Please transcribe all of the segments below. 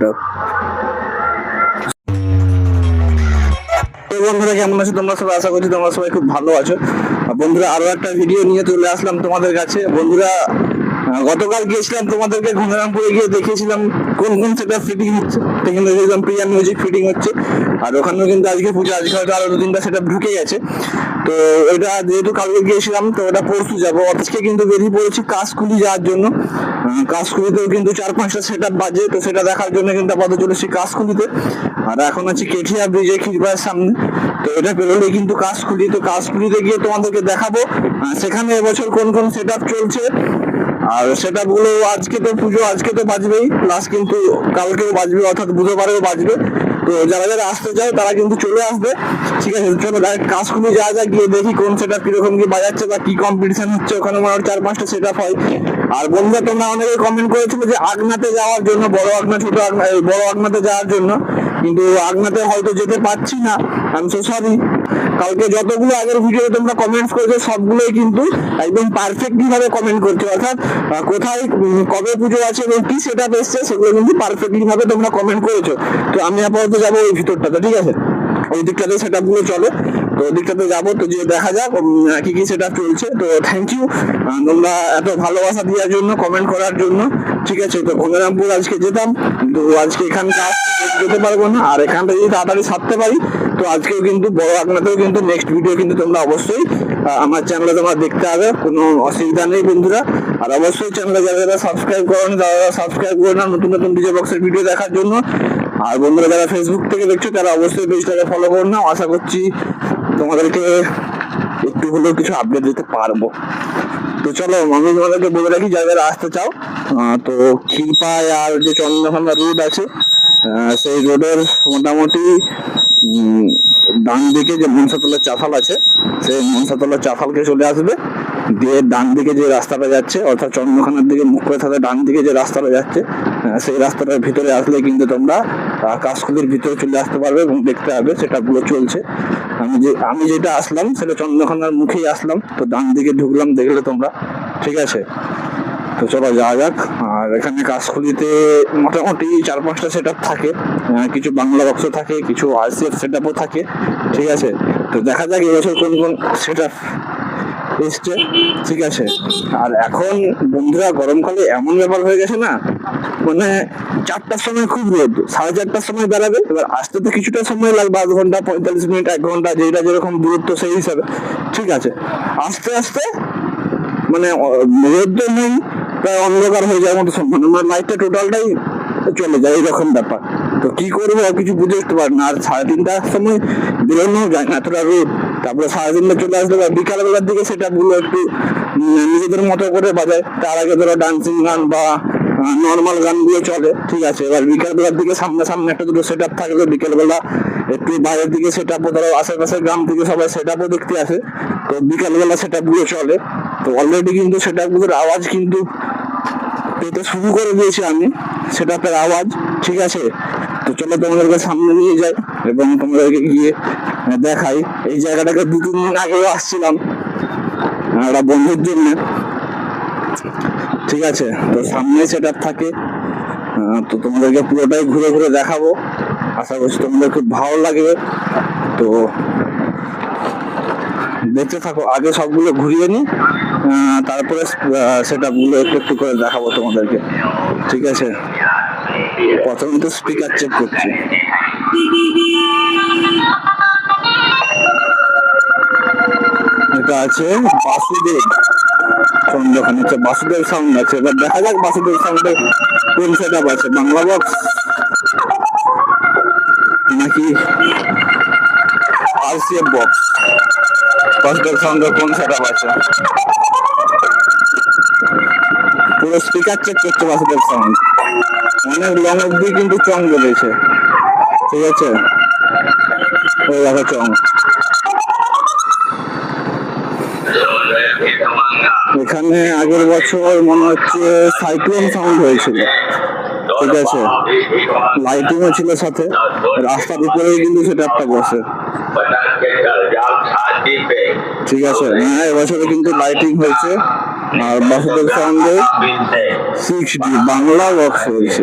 TikTok বন্ধুরা, কেমন আছো তোমরা সবাই? আশা করছি তোমরা সবাই খুব ভালো আছো। বন্ধুরা, আরও একটা ভিডিও নিয়ে চলে আসলাম তোমাদের কাছে। বন্ধুরা গতকাল গিয়েছিলাম তোমাদেরকে ঘুমেরামপুরে গিয়ে দেখিয়েছিলাম কোন কোন সেটা ফিটিং হচ্ছে? সেখানে দেখলাম প্রিয়া মিউজিক ফিটিং হচ্ছে। আর ওখানেও কিন্তু আজকে পুজো, আজকে হয়তো আরও দু তিনটা সেটা ঢুকে গেছে তো এটা যেহেতু কালকে গিয়েছিলাম, তো ওটা পরশু যাব। আজকে কিন্তু বেরিয়ে পড়েছি কাশকুলি যাওয়ার জন্য। কাশকুলিতেও কিন্তু চার পাঁচটা সেট আপ বাজে, তো সেটা দেখার জন্য কিন্তু আপাতত চলেছি কাশকুলিতে। আর এখন আছি কেঠিয়া ব্রিজে খিরপায়ের সামনে। তো এটা পেরোলে কিন্তু কাশকুলি। তো কাশকুলিতে গিয়ে তোমাদেরকে দেখাবো সেখানে এবছর কোন কোন সেট আপ চলছে। আর সেটা গুলো আজকে তো পুজো, আজকে তো বাজবেই। প্লাস কিন্তু কালকেও বাজবে, অর্থাৎ বুধবারেও বাজবে। তো যারা যারা আসতে চায় তারা কিন্তু চলে আসবে। ঠিক আছে, চলো কাজগুলো যা যা গিয়ে দেখি কোন সেটা কীরকম কি বাজাচ্ছে বা কি কম্পিটিশন হচ্ছে ওখানে আমার চার পাঁচটা সেট হয়। আর বন্ধুরা তোমরা অনেকে কমেন্ট করেছিল যে আগনাতে যাওয়ার জন্য, বড় আগনা, ছোট আগনা বড় আগনাতে যাওয়ার জন্য। কিন্তু আগনাতে হয়তো যেতে পারছি না। আমি সো সরি কালকে যতগুলো আগের ভিডিও তোমরা কমেন্টস করেছ, সবগুলোই কিন্তু একদম পারফেক্টলি ভাবে কমেন্ট করছ। অর্থাৎ কোথায় কবে পুজো আছে এবং কি সেটা এসছে, সেগুলো কিন্তু পারফেক্টলি ভাবে তোমরা কমেন্ট করেছ। তো আমি আপাতত যাব ওই ভিতরটাতে, ঠিক আছে? ওই দিকটাতে সেটা গুলো চলে। তো ওই দিকটাতে যাব তো যে দেখা যাক কি কি সেটা চলছে। তো থ্যাংক ইউ তোমরা এত ভালোবাসা দেওয়ার জন্য কমেন্ট করার জন্য, ঠিক আছে? তো ঘুমেরামপুর আজকে যেতাম কিন্তু আজকে এখানকার যেতে পারব না, আর এখানটা যদি তাড়াতাড়ি সারতে পারি, তো আজকেও কিন্তু, বড় আগনাতেও কিন্তু নেক্সট ভিডিও কিন্তু তোমরা অবশ্যই আমার চ্যানেলে তোমরা দেখতে হবে কোনো অসুবিধা নেই বন্ধুরা। আর অবশ্যই চ্যানেলে যারা যারা সাবস্ক্রাইব করেন, তারা সাবস্ক্রাইব করে নাও, নতুন নতুন ডিজে বক্সের ভিডিও দেখার জন্য। আর বন্ধুরা, যারা ফেসবুক থেকে দেখছ, তারা অবশ্যই পেজটাকে ফলো করে না আশা করছি তোমাদেরকে একটু হলেও কিছু আপডেট দিতে পারব। তো চলো, আমি তোমাদেরকে বলে রাখি, যারা যারা আসতে চাও তো ক্ষীরপায় আর যে চন্দ্রভাঙ্গা রোড আছে সেই রোডের মোটামুটি ডান দিকে যে মনসাতলার চাফাল আছে, সেই মনসাতলার চাফালকে চলে আসবে। দিয়ে ডান দিকে যে রাস্তাটা যাচ্ছে, অর্থাৎ চন্দ্রখানার দিকে মুখ করে থাকে ডান দিকে যে রাস্তাটা যাচ্ছে সেই রাস্তাটার ভিতরে আসলে কিন্তু তোমরা কাশকুলির ভিতরে চলে আসতে পারবে এবং দেখতে হবে সেটা পুরো চলছে। আমি যে, আমি যেটা আসলাম সেটা চন্দ্রখানার মুখেই আসলাম, তো ডান দিকে ঢুকলাম দেখলে তোমরা, ঠিক আছে? তো চলো যাওয়া যাক, আর এখানে কাশখুলিতে মোটামুটি চার পাঁচটা সেট থাকে কিছু বাংলা বক্স থাকে, কিছু আরসিএফ সেট থাকে, ঠিক আছে? তো দেখা যাক এবছর কোন কোন সেট এসছে ঠিক আছে? আর এখন বন্ধুরা গরমকালে এমন ব্যাপার হয়ে গেছে না মানে চারটার সময় খুব রোদ, সাড়ে চারটার সময় বেড়াবে, এবার আসতে তো কিছুটা সময় লাগবে, আধ ঘণ্টা, পঁয়তাল্লিশ মিনিট, এক ঘণ্টা যেটা যেরকম দূরত্ব সেই হিসাবে, ঠিক আছে? আস্তে আস্তে মানে অ- রোদ তো নেই, প্রায় অন্ধকার হয়ে যাওয়ার মতো সম্ভাবনা মানে লাইটটা টোটালটাই চলে যায় এরকম ব্যাপার। তো কি করব কিছু বুঝে উঠতে পারি না, আর সাড়ে তিনটার সময় বেরোনো যায় না, এতটা রোদ। তারপরে সাড়ে তিনটা চলে আসলে বা বিকাল বেলার দিকে সেটা গুলো একটু নিজেদের মতো করে বাজায়। তার আগে ধরো ডান্সিং গান বা নর্মাল গানগুলো চলে, ঠিক আছে? এবার বিকাল বেলার দিকে সামনে সামনে একটা দুটো সেট আপ থাকলে বিকেল বেলা একটু বাইরের দিকে সেট আপও ধরো আশেপাশের গ্রাম থেকে সবাই সেট আপও দেখতে আসে, তো বিকাল বেলা সেটগুলো চলে। তো অলরেডি কিন্তু সেটগুলোর আওয়াজ কিন্তু পেতে শুরু করে দিয়েছি আমি সেটা আওয়াজ, ঠিক আছে? তো চলো তোমাদেরকে সামনে নিয়ে যাই এবং তোমাদেরকে গিয়ে দেখাই। এই জায়গাটাকে দু তিন দিন আগেও আসছিলাম। একটা বন্ধুর জন্য। ঠিক আছে তো সামনে সেট থাকে। আহ, তো তোমাদেরকে পুরোটাই ঘুরে ঘুরে দেখাবো। আশা করছি তোমাদের খুব ভালো লাগবে। তো দেখতে থাকো আগে সবগুলো ঘুরিয়ে নি। তারপরে সেটগুলো একটু একটু করে দেখাবো তোমাদেরকে। ঠিক আছে? প্রথমে তো স্পিকার চেক করছি। এটা আছে, বাসুদেব চন্দ্রখানি হচ্ছে, বাসুদেব সাউন্ড আছে। এবার দেখা যাক বাসুদেব সাউন্ডে কোন সেট আছে। বাংলা বক্স নাকি আরসিএফ বক্স বাসুদেব সাউন্ডের কোন সেট আছে? পুরো স্পিকার চেক করছে বাসুদেব সাউন্ড অনেক লং অব্দি কিন্তু চং বেড়েছে ঠিক আছে? ওই দেখো চং। এখানে আগের বছর মনে হচ্ছে সাইক্লোন সাউন্ড হয়েছিল। ঠিক আছে? লাইটিংও ছিল সাথে। রাস্তার উপরেই কিন্তু সেটা একটা বসে। ঠিক আছে? হ্যাঁ এবছরে কিন্তু লাইটিং হয়েছে। আর বাসুদেব সাউন্ডে সিক্স ডি বাংলা বক্স হয়েছে।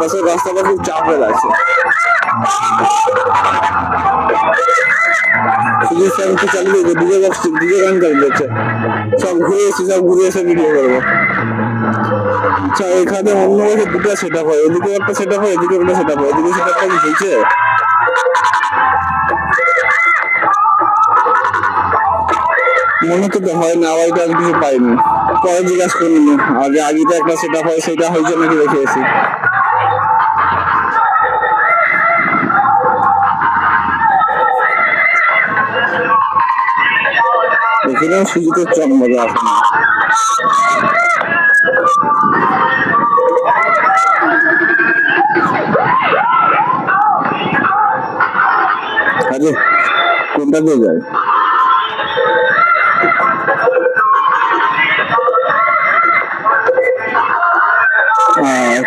পাশে রাস্তাটা খুব চাপের আছে। ডিজে বক্স গান সব ঘুরে এসে, সব ঘুরে এসে ভিডিও করব। আচ্ছা এখানে অন্য সেট আপ হয়। এদিকে একটা সেট আপ হয়, এদিকে একটা সেট আপ হয়। এদিকে সেট আপটা কি মনে তো হয় না, আবার কাজ কিছু পাইনি। পরে জিজ্ঞাসা করিনি আগে আগে তো একটা সেট আপ হয়, সেটা হয়েছে নাকি দেখে এসি এখানেও সুজিতের চন্মজা আছে না আরে কোনটা দিয়ে যায়?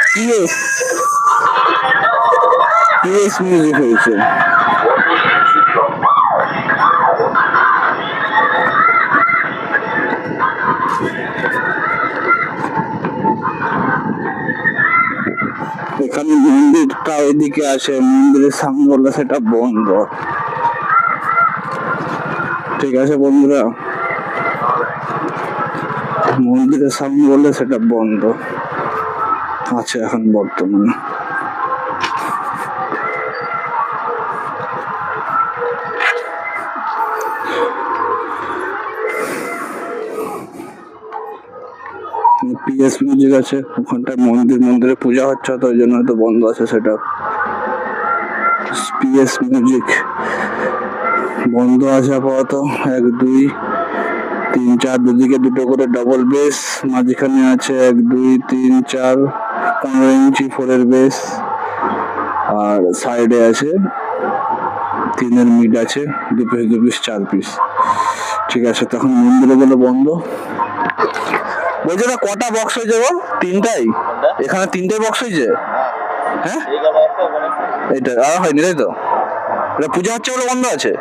পিএস পিএস হয়েছে এখানে মন্দিরটা ওইদিকে আসে, মন্দিরের সামনে বললে সেটা বন্ধ। ঠিক আছে বন্ধুরা? মন্দিরের সামনে বললে সেটা বন্ধ। আছে এখন বর্তমানে। পিএস মিউজিক আছে, ওখানটায় মন্দির, মন্দিরে পূজা হচ্ছে, তো ওই জন্য হয়তো বন্ধ আছে সেটা। পিএস মিউজিক বন্ধ আছে আপাতত। এক, দুই, তিন, চার, দুদিকে দুটো করে ডবল বেস মাঝখানে আছে এক, দুই, তিন, চার, পনেরো ইঞ্চি ফোরের বেস আর সাইডে আছে, তিনের মিড আছে, দু পিস দু পিস চার পিস ঠিক আছে, তখন মন্দিরে গেলে বন্ধ। বলছে না কটা বক্স হয়েছে গো তিনটাই? এখানে তিনটে বক্স হয়েছে? হ্যাঁ। এইটা আর হয়নি তাই তো? এটা পূজা হচ্ছে বলে বন্ধ আছে?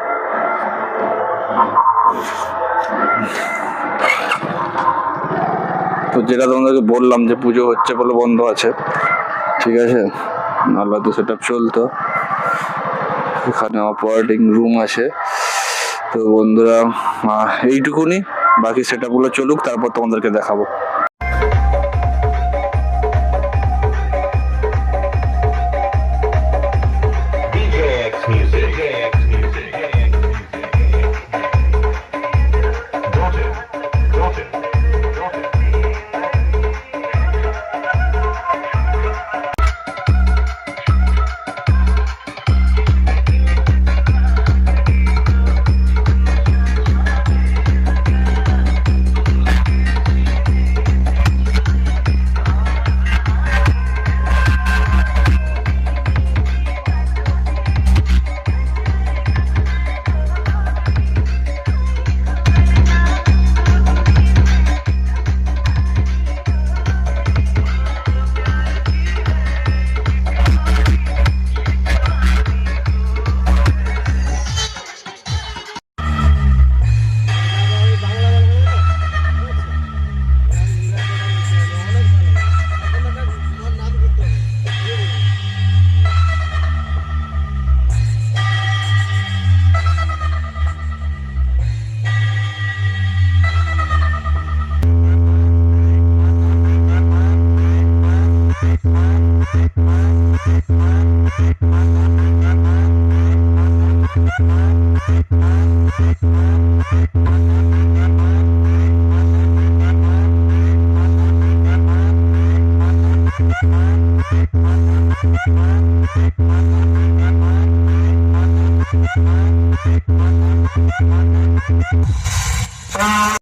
তো যেটা তোমাদেরকে বললাম যে পুজো হচ্ছে বলে বন্ধ আছে। ঠিক আছে? নাহলে তো সেটা চলতো। এখানে অপারেটিং রুম আছে। তো বন্ধুরা এইটুকুনি। বাকি সেটআপগুলো চলুক তারপর তোমাদেরকে দেখাবো।